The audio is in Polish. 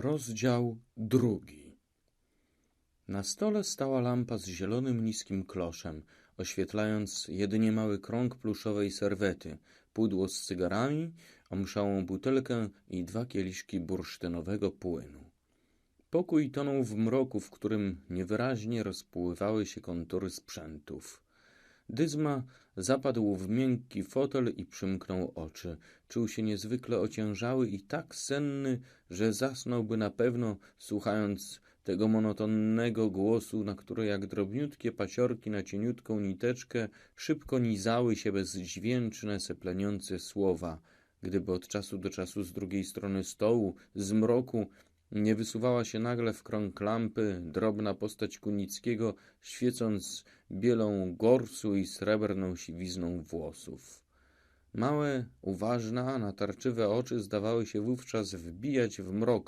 Rozdział drugi. Na stole stała lampa z zielonym niskim kloszem, oświetlając jedynie mały krąg pluszowej serwety, pudło z cygarami, omszałą butelkę i dwa kieliszki bursztynowego płynu. Pokój tonął w mroku, w którym niewyraźnie rozpływały się kontury sprzętów. Dyzma zapadł w miękki fotel i przymknął oczy. Czuł się niezwykle ociężały i tak senny, że zasnąłby na pewno, słuchając tego monotonnego głosu, na który jak drobniutkie paciorki na cieniutką niteczkę szybko nizały się bezdźwięczne, sepleniące słowa, gdyby od czasu do czasu z drugiej strony stołu, z mroku, nie wysuwała się nagle w krąg lampy drobna postać Kunickiego, świecąc bielą gorsu i srebrną siwizną włosów. Małe, uważne, natarczywe oczy zdawały się wówczas wbijać w mrok